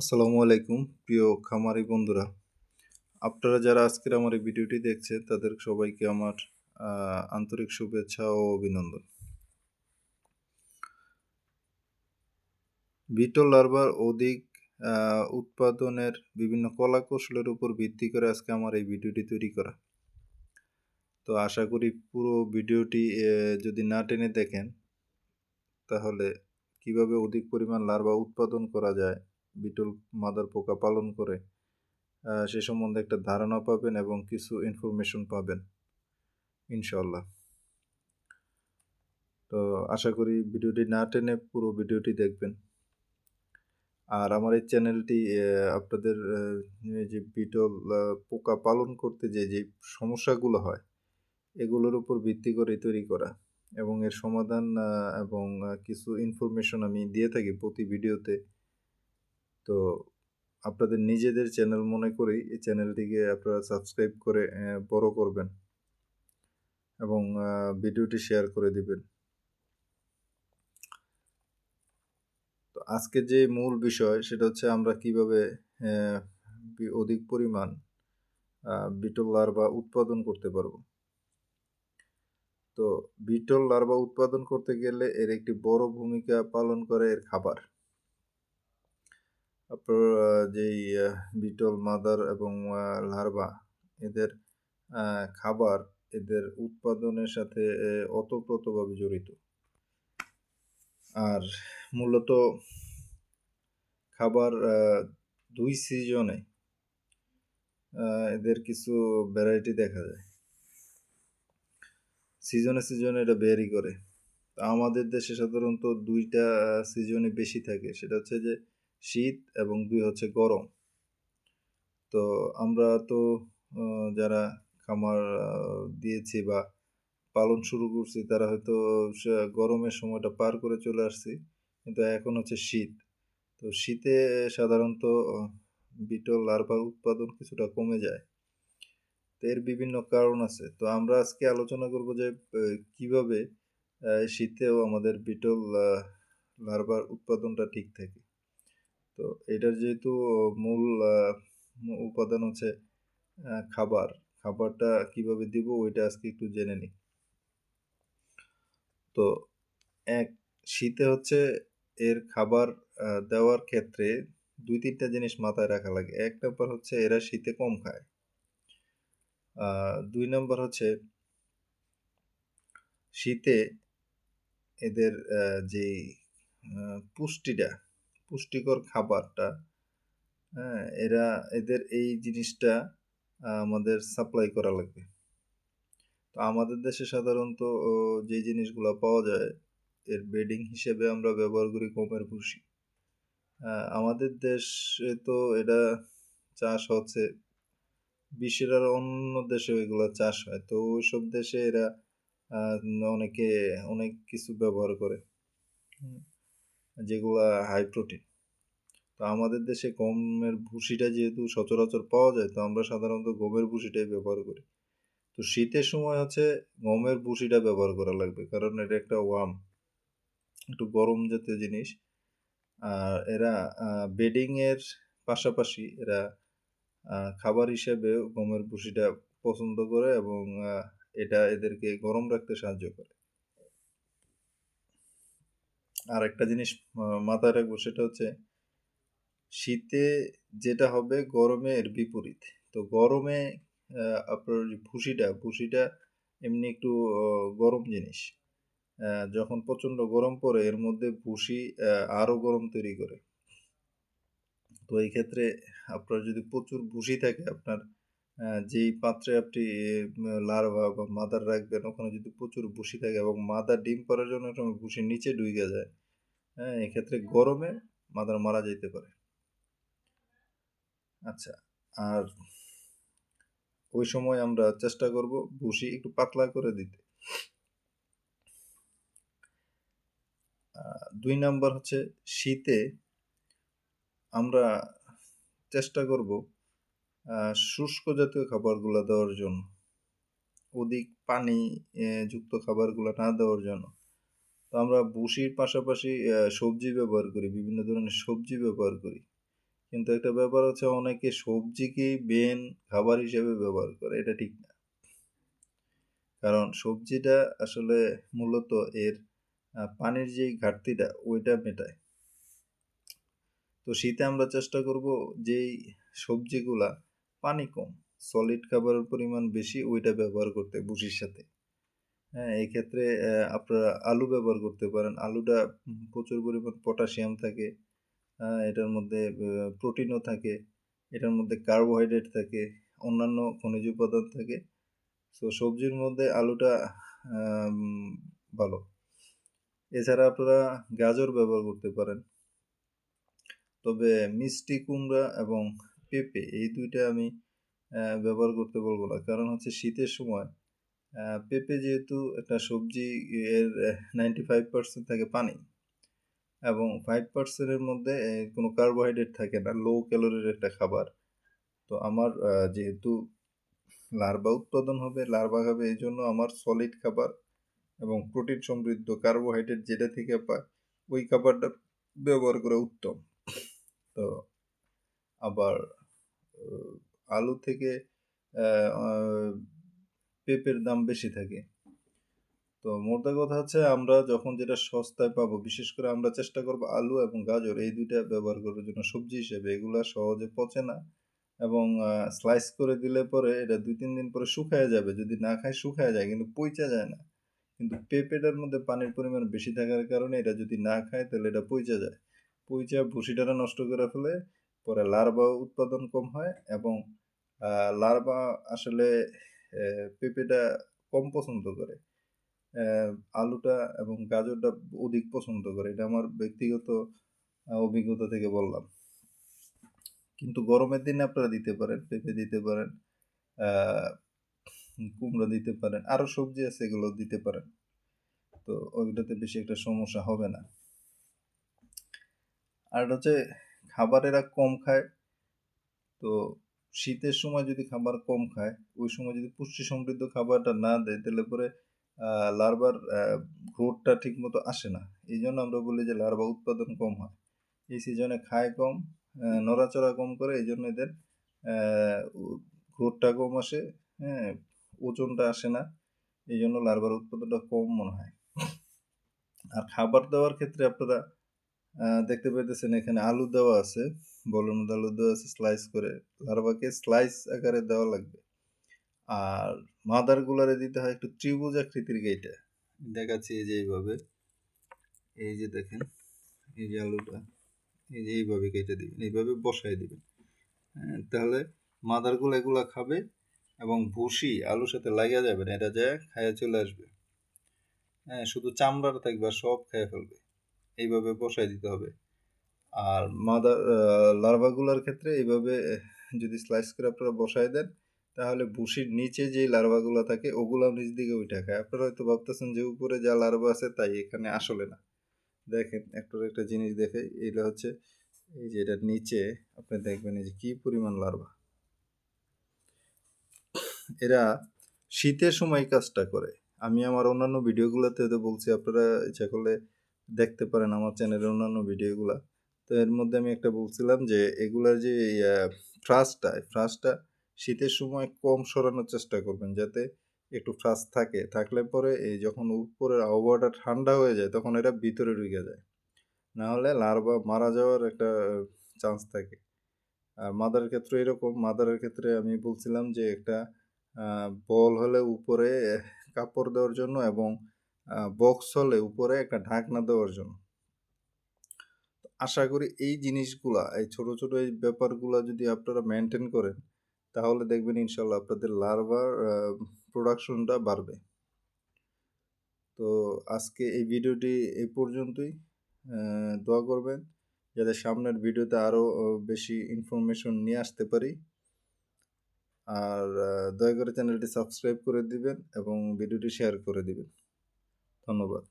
আসসালামু আলাইকুম, প্রিয় খামারি বন্ধুরা। আপনারা যারা আজকের আমার এই ভিডিওটি দেখছেন, তাদের সবাইকে আমার আন্তরিক শুভেচ্ছা ও অভিনন্দন। বিটল লার্ভার অধিক উৎপাদনের বিভিন্ন কলা কৌশলের উপর ভিত্তি করে আজকে আমার এই ভিডিওটি তৈরি করা। তো আশা করি পুরো ভিডিওটি যদি না টেনে দেখেন, তাহলে কীভাবে অধিক পরিমাণ লার্ভা উৎপাদন করা যায় বিটল মাদার পোকা পালন করে সে সম্বন্ধে একটা ধারণা পাবেন এবং কিছু ইনফরমেশন পাবেন ইনশাল্লাহ তো আশা করি ভিডিওটি না টেনে পুরো ভিডিওটি দেখবেন। আর আমার এই চ্যানেলটি আপনাদের যে বিটল পোকা পালন করতে যে যে সমস্যাগুলো হয়, এগুলোর উপর ভিত্তি করে তৈরি করা। এবং এর সমাধান এবং কিছু ইনফরমেশন আমি দিয়ে থাকি প্রতি ভিডিওতে। তো আপনাদের নিজেদের চ্যানেল মনে করেই এই চ্যানেলটিকে আপনারা সাবস্ক্রাইব করে বড় করবেন এবং ভিডিওটি শেয়ার করে দিবেন। তো আজকে যে মূল বিষয় সেটা হচ্ছে আমরা কীভাবে অধিক পরিমাণ বিটল লার্ভা উৎপাদন করতে পারব। তো বিটল লার্ভা উৎপাদন করতে গেলে এর একটি বড় ভূমিকা পালন করে এর খাবার। যেই বিটল মাদার এবং লার্ভা এদের খাবার এদের উৎপাদনের সাথে আহ, ওতপ্রোতভাবে জড়িত। আর মূলত খাবার দুই সিজনে এদের কিছু ভ্যারাইটি দেখা যায়। সিজনে সিজনে এটা ভ্যারি করে। আমাদের দেশে সাধারণত দুইটা সিজনে বেশি থাকে। সেটা হচ্ছে যে শীত এবং দুই হচ্ছে গরম। তো আমরা তো যারা খামার দিয়েছি বা পালন শুরু করছি, তারা হয়তো গরমের সময়টা পার করে চলে আসছি। কিন্তু এখন হচ্ছে শীত। তো শীতে সাধারণত বিটল লার্ভার উৎপাদন কিছুটা কমে যায়। তো এর বিভিন্ন কারণ আছে। তো আমরা আজকে আলোচনা করব যে কীভাবে শীতেও আমাদের বিটল লার্ভার উৎপাদনটা ঠিক থাকে। তো এটার যেহেতু মূল উপাদান হচ্ছে খাবার। খাবারটা কীভাবে দিব ওইটা আজকে একটু জেনে নিই। তো এক, শীতে হচ্ছে এর খাবার দেওয়ার ক্ষেত্রে দুই, তিনটা জিনিস মাথায় রাখা লাগে। এক নম্বর হচ্ছে এরা শীতে কম খায়। দুই নম্বর হচ্ছে শীতে এদের যে পুষ্টিটা পুষ্টিকর খাবারটা হ্যাঁ এরা, এদের এই জিনিসটা আমাদের সাপ্লাই করা লাগবে। তো আমাদের দেশে সাধারণত যে জিনিসগুলো পাওয়া যায়, এর বেডিং হিসেবে আমরা ব্যবহার করি গমের ভুসি। আমাদের দেশে তো এটা চাষ হচ্ছে, বিশ্বের আর অন্য দেশে এগুলো চাষ হয়। তো ওইসব দেশে এরা অনেকে অনেক কিছু ব্যবহার করে। যেগুলা হাই প্রোটিন তো আমাদের দেশে গমের ভুসিটা যেহেতু সচরাচর পাওয়া যায়, তো আমরা সাধারণত গমের ভুসিটাই ব্যবহার করি। তো শীতের সময় হচ্ছে গমের ভুসিটা ব্যবহার করা লাগবে, কারণ এটা একটা ওয়ার্ম একটু গরম জাতীয় জিনিস। আর এরা বেডিংয়ের পাশাপাশি এরা খাবার হিসেবে গমের ভুসিটা পছন্দ করে এবং এটা এদেরকে গরম রাখতে সাহায্য করে। আর একটা জিনিস মাথায় রাখব সেটা হচ্ছে শীতে যেটা হবে গরমে এর বিপরীত। তো গরমে আপনার ভুসিটা ভুসিটা এমনি একটু গরম জিনিস। যখন প্রচণ্ড গরম পড়ে এর মধ্যে ভুসি আহ, আরও গরম তৈরি করে। তো এই ক্ষেত্রে আপনার যদি প্রচুর ভুসি থাকে আপনার যেই পাত্রে আপনি লার্ভা বা মাদার রাখবেন, ওখানে যদি প্রচুর ভুসি থাকে এবং মাদার ডিম পাড়ার জন্য সময় ভুসির নিচে ডুইগে যায় হ্যাঁ এক্ষেত্রে গরমে মাদার মারা যেতে পারে। আচ্ছা আর ওই সময় আমরা চেষ্টা করব ভুসি একটু পাতলা করে দিতে। দুই নাম্বার হচ্ছে শীতে আমরা চেষ্টা করব শুষ্ক জাতীয় খাবারগুলো দেওয়ার জন্য। অধিক পানি যুক্ত খাবারগুলো না দেওয়ার জন্য। তো আমরা ভুসির পাশাপাশি সবজি ব্যবহার করি, বিভিন্ন ধরনের সবজি ব্যবহার করি। কিন্তু একটা ব্যাপার হচ্ছে, অনেকে সবজিকেই বেন খাবার হিসেবে ব্যবহার করে, এটা ঠিক না। কারণ সবজিটা আসলে মূলত এর পানির যেই ঘাটতিটা, ওইটা মেটায়। তো শীতে আমরা চেষ্টা করব যেই সবজিগুলা পানি কম সলিড খাবারের পরিমাণ বেশি, ওইটা ব্যবহার করতে ভুসির সাথে। হ্যাঁ এই ক্ষেত্রে আপনারা আলু ব্যবহার করতে পারেন। আলুটা প্রচুর পরিমাণ পটাশিয়াম থাকে এটার মধ্যে প্রোটিনও থাকে, এটার মধ্যে কার্বোহাইড্রেট থাকে, অন্যান্য খনিজ উপাদান থাকে। সো সবজির মধ্যে আলুটা ভালো। এছাড়া আপনারা গাজর ব্যবহার করতে পারেন। তবে মিষ্টি কুমড়া এবং পেঁপে এই দুইটা আমি ব্যবহার করতে বলব না। কারণ হচ্ছে শীতের সময় পেঁপে যেহেতু একটা সবজি এর নাইনটি ফাইভ পার্সেন্ট থাকে পানি এবং ফাইভ পার্সেন্টের মধ্যে কোনো কার্বোহাইড্রেট থাকে না লো ক্যালোরির একটা খাবার। তো আমার যেহেতু লার্ভা উৎপাদন হবে লার্ভা খাবে, এই জন্য আমার সলিড খাবার এবং প্রোটিন সমৃদ্ধ কার্বোহাইড্রেট যেটা থেকে পায়, ওই খাবারটা ব্যবহার করা উত্তম। তো আবার আলু থেকে পেঁপের দাম বেশি থাকে। তো মোদ্দা কথা হচ্ছে আমরা যখন যেটা সস্তায় পাবো, বিশেষ করে আমরা চেষ্টা করব আলু এবং গাজর, এই দুইটা ব্যবহার করার জন্য সবজি হিসেবে। এগুলো সহজে পচে না এবং স্লাইস করে দিলে পরে এটা দুই তিন দিন পরে শুকায় যাবে। যদি না খায় শুকায় যায়, কিন্তু পইচা যায় না। কিন্তু পেঁপেটার মধ্যে পানির পরিমাণ বেশি থাকার কারণে এটা যদি না খায়, তাহলে এটা পইচা যায়। পইচা ভুসিটারা নষ্ট করে ফেলে পরে লার্ভা উৎপাদন কম হয় এবং লার্ভা আসলে পেঁপেটা কম পছন্দ করে। আলুটা এবং গাজরটা অধিক পছন্দ করে। এটা আমার ব্যক্তিগত অভিজ্ঞতা থেকে বললাম। কিন্তু গরমের দিনে আপনারা দিতে পারেন, পেঁপে দিতে পারেন কুমড়া দিতে পারেন আরও সবজি আছে এগুলো দিতে পারেন। তো ওইটাতে বেশি একটা সমস্যা হবে না। আর হচ্ছে খাবার এরা কম খায় তো শীতের সময় যদি খাবার কম খায় ওই সময় যদি পুষ্টি সমৃদ্ধ খাবারটা না দেয় তাহলে পরে আহ, লার্ভার গ্রোথটা ঠিক মতো আসে না। এই জন্য আমরা বলি যে লার্ভা উৎপাদন কম হয়। এই সিজনে খায় কম নড়াচড়া কম করে এই জন্য এদের গ্রোথটা কম আসে হ্যাঁ ওজনটা আসে না। এই জন্য লার্ভার উৎপাদনটা কম মনে হয়। আর খাবার দেওয়ার ক্ষেত্রে আপনারা দেখতে পাইতেছেন এখানে আলু দেওয়া আছে মধ্যে আলু দেওয়া আছে স্লাইস করে লার্ভাকে স্লাইস আকারে দেওয়া লাগবে। আর মাদার গুলারে দিতে হয় একটু ত্রিভুজ আকৃতির গেইটা। দেখাচ্ছি এই যে এইভাবে। এই যে দেখেন এই যে আলুটা এই যে এইভাবে কেটে দিবেন এইভাবে বসাই দিবেন। হ্যাঁ, তাহলে মাদারগুলো এগুলা খাবে এবং ভুসি আলুর সাথে লাগিয়ে যাবে না এটা যায় খাইয়া চলে আসবে। হ্যাঁ শুধু চামড়াটা থাকবে সব খেয়ে ফেলবে। এইভাবে বসাই দিতে হবে। আর মাদার লার্ভাগুলোর ক্ষেত্রে এইভাবে যদি স্লাইস করে আপনারা বসাই দেন, তাহলে ভুসির নিচে যে লার্ভাগুলো থাকে ওগুলো নিচ দিকে উঠে খায়। আপনারা হয়তো ভাবতেছেন যে উপরে যা লার্ভা আছে তাই এখানে আসলে না। দেখেন, একটা একটা জিনিস দেখে, এইটা হচ্ছে, এই যে এটার নিচে, আপনি দেখবেন এই যে কি পরিমাণ লার্ভা এরা শীতের সময় কাজটা করে। আমি আমার অন্যান্য ভিডিওগুলোতে বলছি, আপনারা ইচ্ছা করলে দেখতে পারেন আমার চ্যানেলের অন্যান্য ভিডিওগুলো তো এর মধ্যে আমি একটা বলছিলাম যে, এগুলার যে ফ্রাসটা ফ্রাসটা শীতের সময় কম সরানোর চেষ্টা করবেন যাতে একটু ফ্রাস থাকে। থাকলে পরে এই যখন উপরের আবহাওয়াটা ঠান্ডা হয়ে যায় তখন এটা ভিতরে ঢুকে যায়। না হলে লার্ভা মারা যাওয়ার একটা চান্স থাকে। আর মাদারের ক্ষেত্রে এরকম। মাদারের ক্ষেত্রে আমি বলছিলাম যে, একটা বল হলে উপরে কাপড় দেওয়ার জন্য এবং বক্স হলে উপরে একটা ঢাকনা দেওয়ার জন্য। আশা করি এই জিনিসগুলা, এই ছোট ছোট এই ব্যাপারগুলো যদি আপনারা মেনটেন করেন, তাহলে দেখবেন ইনশাল্লাহ আপনাদের লার্ভার প্রোডাকশনটা বাড়বে। তো আজকে এই ভিডিওটি এই পর্যন্তই। দোয়া করবেন, যাতে সামনের ভিডিওতে আরও বেশি ইনফরমেশন নিয়ে আসতে পারি। আর দয়া করে চ্যানেলটি সাবস্ক্রাইব করে দিবেন এবং ভিডিওটি শেয়ার করে দিবেন। ধন্যবাদ।